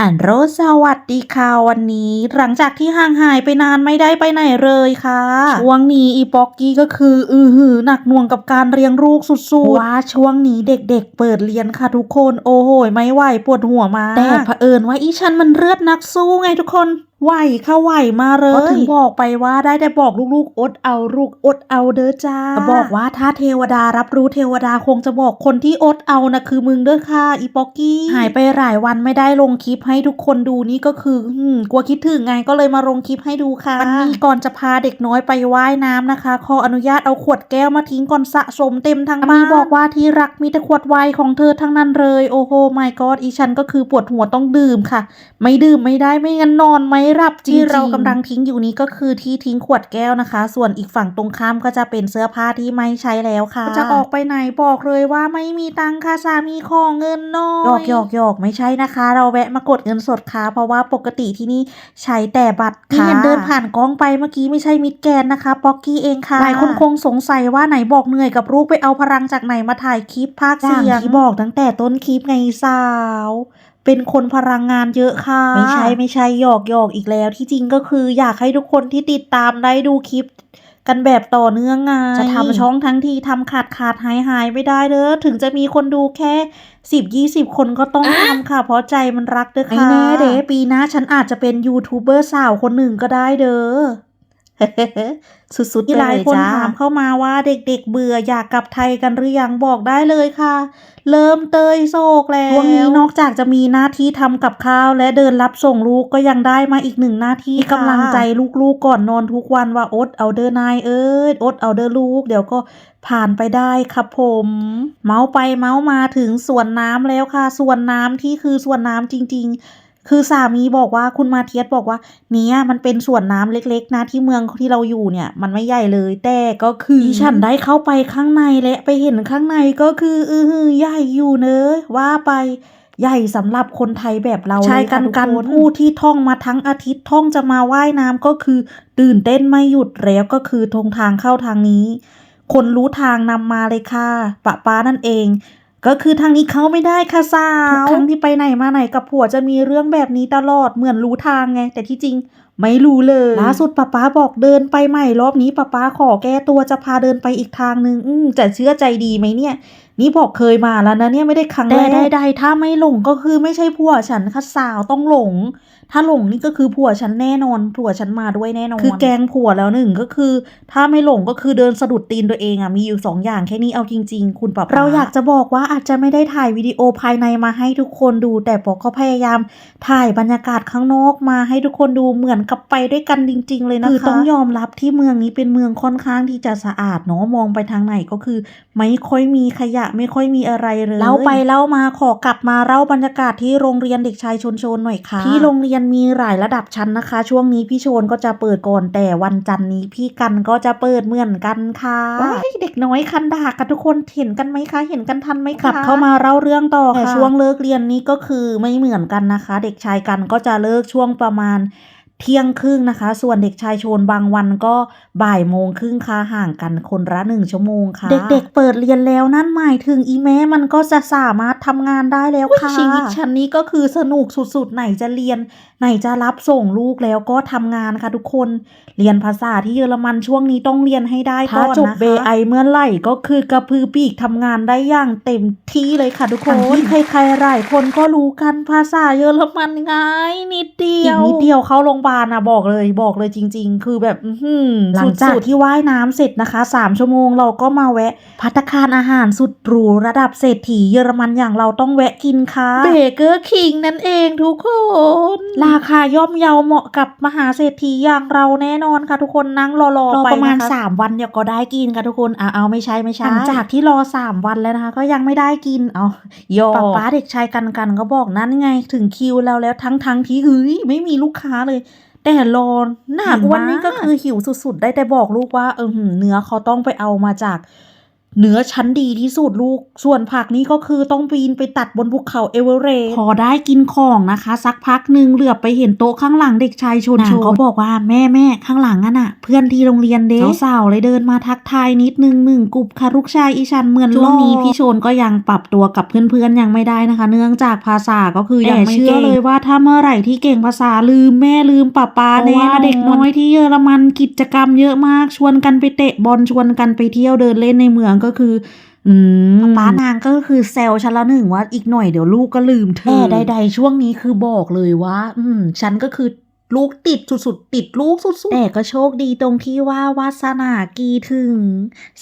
ฮันโรสวัสดีค่ะวันนี้ หลังจากที่ห่างหายไปนานไม่ได้ไปไหนเลยค่ะ ช่วงนี้อีป๊อกกี้ก็คือ อือหือหนักหน่วงกับการเลี้ยงลูกสุดๆว่าช่วงนี้เด็กๆ เปิดเรียนค่ะทุกคนโอ้โหยไม่ไหวปวดหัวมาแต่เผอิญว่าอีฉันมันเลือดนักสู้ไงทุกคน ไหวค่ะไหวมาเลยก็ถึงบอกไปว่าได้แต่บอกลูกๆ อดเอาลูกอดเอาเด้อจ้าบอกว่าถ้าเทวดารับรู้เทวดาคงจะบอกคนที่อดเอานะคือมึงเด้อค่ะอีป๊อกกี้หายไปหลายวันไม่ได้ลงคลิปให้ทุกคนดูนี่ก็คือหืมกลัวคิดถึงไงก็เลยมาลงคลิปให้ดูค่ะวันนี้ก่อนจะพาเด็กน้อยไปว่ายน้ำนะคะ ขออนุญาตเอาขวดแก้วมาทิ้งก่อนสะสมเต็มทั้งบ้านมีบอกว่าที่รักมีแต่ขวดไวน์ของเธอทั้งนั้นเลยโอ้โหไม่กอดอีฉันก็คือปวดหัวต้องดื่มค่ะ ไม่ดื่มไม่ได้ไม่งั้นนอนไม่หลับจริงๆที่เรากำลังทิ้งอยู่นี้ก็คือที่ทิ้งขวดแก้วนะคะ ส่วนอีกฝั่งตรงข้ามก็จะเป็นเสื้อผ้าที่ไม่ใช้แล้วค่ะ จะออกไปไหนบอกเลยว่าไม่มีตังค่ะสามีขอเงินหน้อยหยอกหยอกหยอกไม่ใช่นะคะ เราแวะมากดเงินสดค่ะเพราะว่าปกติที่นี่ใช้แต่บัตรค่ะที่เห็นเดินผ่านกล้องไปเมื่อกี้ไม่ใช่มิดแกนนะคะป๊อกกี้เองค่ะหลายคนคงสงสัยว่าไหนบอกเหนื่อยกับลูกไปเอาพลังจากไหนมาถ่ายคลิปภาคเสียงที่บอกตั้งแต่ต้นคลิปไงสาว เป็นคนพลังงานเยอะค่ะ ไม่ใช่ไม่ใช่หยอกหยอกอีกแล้ว ที่จริงก็คืออยากให้ทุกคนที่ติดตามได้ดูคลิปกันแบบต่อเนื่องไงจะทำช่องทั้งทีทำขาดขาดหายหายไม่ได้เด้อถึงจะมีคนดูแค่สิบยี่สิบคนก็ต้องทำค่ะ เพราะใจมันรักเด้อค่ะไม่แน่เด้ปีหน้าฉันอาจจะเป็นยูทูบเบอร์สาวคนหนึ่งก็ได้เด้อ สุดๆมีไปหลายเลยคนจ้าถามเข้ามาว่าเด็กๆเบื่ออยากกลับไทยกันหรือยังบอกได้เลยค่ะ เริ่มเตยโศกแล้วช่วงนี้นอกจากจะมีหน้าที่ทำกับข้าวและเดินรับส่งลูกก็ยังได้มาอีกหนึ่งหน้าที่ค่ะกำลังใจลูกๆก่อนนอนทุกวันว่าอดเอาเดอร์นายเอ้ยอดเอาเดอร์ลูก เดี๋ยวก็ผ่านไปได้ครับผม เมาส์ไปเมาส์มาถึงสวนน้ำแล้วค่ะสวนน้ำที่คือสวนน้ำจริง ๆ คือสามีบอกว่าคุณมาเทียสบอกว่าเนี่ยมันเป็นสวนน้ำเล็ก ๆ นะที่เมืองที่เราอยู่เนี่ย มันไม่ใหญ่เลย แต่ก็คือดิฉันได้เข้าไปข้างในและไปเห็นข้างในก็คืออือหือใหญ่อยู่เนอะว่าไปใหญ่สำหรับคนไทยแบบเราใช่เลยค่ะกันทุกกันคนผู้ที่ท่องมาทั้งอาทิตย์ท่องจะมาว่ายน้ำก็คือตื่นเต้นไม่หยุดแล้วก็คือทงทางเข้าทางนี้ คนรู้ทางนำมาเลยค่ะปะป้านั่นเอง ก็คือทางนี้เข้าไม่ได้ค่ะสาวทุกครั้งที่ไปไหนมาไหนกับผัวจะมีเรื่องแบบนี้ตลอดเหมือนรู้ทางไง แต่ที่จริงไม่รู้เลยล่าสุดป้าป้าบอกเดินไปใหม่รอบนี้ป้าป้าขอแก้ตัวจะพาเดินไปอีกทางนึง อืมจะเชื่อใจดีไหมเนี่ย นี่บอกเคยมาแล้วนะเนี่ยไม่ได้ครั้งแรกแต่ใดๆถ้าไม่หลงก็คือไม่ใช่ผัวฉันค่ะสาวต้องหลง ถ้าหลงนี่ก็คือผัวฉันแน่นอนผัวฉันมาด้วยแน่นอน คือแกล้งผัวแล้วหนึ่งก็คือ ถ้าไม่หลงก็คือเดินสะดุดตีนตัวเองอะมีอยู่สองอย่างแค่นี้เอาจริง ๆ คุณปะเราอยากจะบอกว่าอาจจะไม่ได้ถ่ายวิดีโอภายในมาให้ทุกคนดู แต่ปอก็พยายามถ่ายบรรยากาศข้างนอกมาให้ทุกคนดูเหมือนกับไปด้วยกันจริง ๆ เลยนะคะคือต้องยอมรับที่เมืองนี้เป็นเมืองค่อนข้างที่จะสะอาดเนาะมองไปทางไหนก็คือ ไม่ค่อยมีขยะไม่ค่อยมีอะไรเลยเล่าไปเล่ามาขอกลับมาเล่าบรรยากาศที่โรงเรียนเด็กชายชนชนหน่อยค่ะที่โรงเรียนมีหลายระดับชั้นนะคะ ช่วงนี้พี่โชนก็จะเปิดก่อนแต่วันจันทร์นี้พี่กันก็จะเปิดเหมือนกันค่ะว้ายเด็กน้อยคันดากกันทุกคนเห็นกันไหมคะ เห็นกันทันไหมคะกลับเข้ามาเล่าเรื่องต่อค่ะแต่ช่วงเลิกเรียนนี้ก็คือไม่เหมือนกันนะคะ เด็กชายกันก็จะเลิกช่วงประมาณ เที่ยงครึ่งนะคะ ส่วนเด็กชายโชนบางวันก็บ่ายโมงครึ่งค่ะห่างกันคนละหนึ่งชั่วโมงค่ะ เด็กๆเปิดเรียนแล้วนั่นหมายถึงอีแม่มันก็จะสามารถทำงานได้แล้วค่ะชีวิตฉันนี้ก็คือสนุกสุดๆ ไหนจะเรียน ไหนจะรับส่งลูกแล้วก็ทำงานค่ะทุกคน เรียนภาษาที่เยอรมันช่วงนี้ต้องเรียนให้ได้ก่อนนะคะถ้าจบ BI เมื่อไหร่ก็คือกระพือปีกทำงานได้อย่างเต็มที่เลยค่ะทุกคนที่ใครๆหลายคนก็รู้กันภาษาเยอรมันไงนิดเดียวอีกนิด เดียวเข้าโรงพยาบาลนะบอกเลยบอกเลยจริง ๆ คือแบบอื้อหือหลังจากที่ว่ายน้ำเสร็จนะคะ3ชั่วโมงเราก็มาแวะพัตตาคารอาหารสุดหรูระดับเศรษฐีเยอรมันอย่างเราต้องแวะกินค่ะเบเกอร์คิงนั่นเองทุกคน ราคาย่อมเยาเหมาะกับมหาเศรษฐีอย่างเราแน่นอนค่ะทุกคนนั่งรอๆรอไปประมาณนคสามวันเดี๋ยวก็ได้กินค่ะทุกคนอะเอาไม่ใช่ไม่ใช่หลังจากที่รอสามวันแล้วนะคะ ก็ยังไม่ได้กินเอาโยป้าป้าเด็กชายกันกันก็บอกนั่นไงถึงคิวแล้วแล้วทั้งทั้งๆที่เฮ้ยไม่มีลูกค้าเลย แต่รอหนักหิววันนี้มากก็คือหิวสุดๆ ได้แต่บอกลูกว่าเออหือเนื้อเขาต้องไปเอามาจาก เนื้อชั้นดีที่สุดลูก ส่วนผักนี้ก็คือต้องปีนไปตัดบนภูเขาเอเวอเรสต์พอได้กินของนะคะ สักพักหนึ่งเหลือบไปเห็นโต๊ะข้างหลังเด็กชายชนนางโชก็ก็บอกว่าแม่แม่ข้างหลังนั่นน่ะเพื่อนที่โรงเรียนเด้สาวๆเลยเดินมาทักทายนิดนึงหนึ่งกลุ่มค่ะลูกชายอีชันเหมือนช่วงนี้นี้พี่โชนก็ยังปรับตัวกับเพื่อนๆยังไม่ได้นะคะ เนื่องจากภาษาก็คือยังไม่แต่เชื่เชื่ออเลเลยยว่าถ้าเมื่อไหร่ที่เก่งภาษาลืมแม่ลืมป้าป้าเพราะแน่ว่าเด็กน้อยที่เยอรมันกิจกรรมเยอะมากชวนกันไปเตะบอลชวนกันไปเที่ยวเดินเล่นในเมืองก็คืออืมป้านางก็คือแซวฉันแล้วหนึ่งว่าอีกหน่อยเดี๋ยวลูกก็ลืมเธอแต่ใดๆช่วงนี้คือบอกเลยว่า อืมฉันก็คือ ลูกติดสุดๆ ติดลูกสุดๆ แต่ก็โชคดีตรงที่ว่าวาสนากีถึง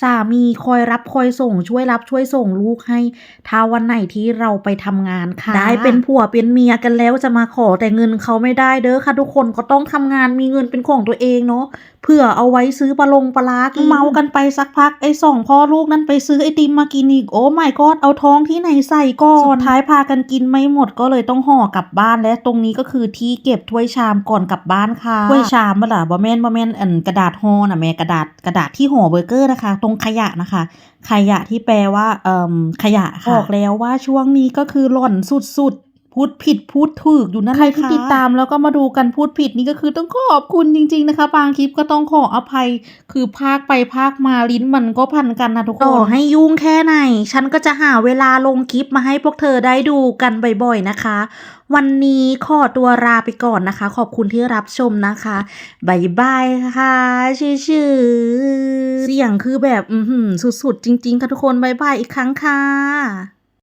สามีคอยรับคอยส่งช่วยรับช่วยส่งลูกให้ถ้าวันไหนที่เราไปทำงานค่ะค่ะ ได้เป็นผัวเป็นเมียกันแล้วจะมาขอแต่เงินเขาไม่ได้เด้อค่ะ ทุกคนก็ต้องทำงานมีเงินเป็นของตัวเองเนาะเพื่อเอาไว้ซื้อปลาลงปลาร้ากินเมากันไปสักพักไอ้สองพ่อลูกนั้นไปซื้อไอติมมากินอีกโอ้ไม่กอดเอาท้องที่ไหนใส่ก่อนสุดท้ายพากันกินไม่หมดก็เลยต้องห่อกลับบ้านและตรงนี้ก็คือที่เก็บถ้วยชามก่อนกลับบ้านค่ะถ้วยชามบ่ล่ะบ่แม่นบ่แม่นอันกระดาษห่อน่ะแม่กระดาษกระดาษที่ห่อเบอร์เกอร์นะคะ ตรงขยะนะคะ ขยะที่แปลว่าเอ่มขยะค่ะบอกแล้วว่าช่วงนี้ก็คือหล่อนสุดๆ พูดผิดพูดถูกอยู่นั่นใครที่ติดตามแล้วก็มาดูกันพูดผิดนี่ก็คือต้องขอบคุณจริง ๆนะคะ บางคลิปก็ต้องขออภัย คือภาคไปภาคมาลิ้นมันก็พันกันนะทุกคต่อนให้ยุ่งแค่ไหน ฉันก็จะหาเวลาลงคลิปมาให้พวกเธอได้ดูกันบ่อยๆนะคะ วันนี้ขอตัวลาไปก่อนนะคะ ขอบคุณที่รับชมนะคะบายบายค่ะชื่อๆเสียงคือแบบอือหือสุดๆจริง ๆ ค่ะทุกคนบายบายอีกครั้งค่ะ